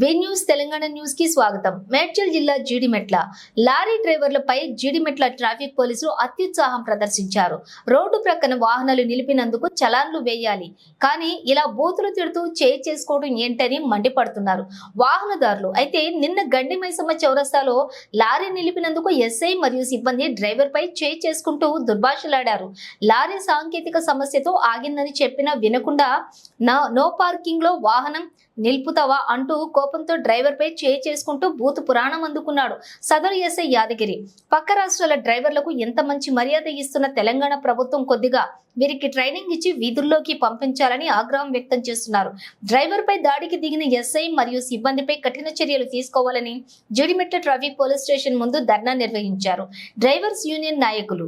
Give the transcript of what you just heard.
వి news Telangana న్యూస్కి స్వాగతం. మేడ్చల్ జిల్లా జీడిమెట్ల లారీ డ్రైవర్లపై జీడిమెట్ల ట్రాఫిక్ పోలీసులు అత్యుత్సాహం ప్రదర్శించారు. రోడ్డు ప్రక్కన వాహనాలు నిలిపినందుకు చలాన్లు వేయాలి. కానీ ఇలా బూతులు తిడుతూ చేయి చేసుకోవడం ఏంటని మండిపడుతున్నారు వాహనదారులు. అయితే నిన్న గండి మైసమ్మ చౌరస్తాలో లారీ నిలిపినందుకు ఎస్ఐ మరియు సిబ్బంది డ్రైవర్ పై చేయి చేసుకుంటూ దుర్భాషలాడారు. లారీ సాంకేతిక సమస్యతో ఆగిందని చెప్పినా వినకుండా నా నో పార్కింగ్లో వాహనం నిలుపుతావా అంటూ కోపంతో డ్రైవర్ పై చేయి చేసుకుంటూ బూత్ పురాణం అందుకున్నాడు సదరు ఎస్ఐ యాదగిరి. పక్క రాష్ట్రాల డ్రైవర్లకు ఎంత మంచి మర్యాద ఇస్తున్న తెలంగాణ ప్రభుత్వం కొద్దిగా వీరికి ట్రైనింగ్ ఇచ్చి వీధుల్లోకి పంపించాలని ఆగ్రహం వ్యక్తం చేస్తున్నారు. డ్రైవర్ పై దాడికి దిగిన ఎస్ఐ మరియు సిబ్బందిపై కఠిన చర్యలు తీసుకోవాలని జడిమెట్ల ట్రాఫిక్ పోలీస్ స్టేషన్ ముందు ధర్నా నిర్వహించారు. డ్రైవర్స్ యూనియన్ నాయకులు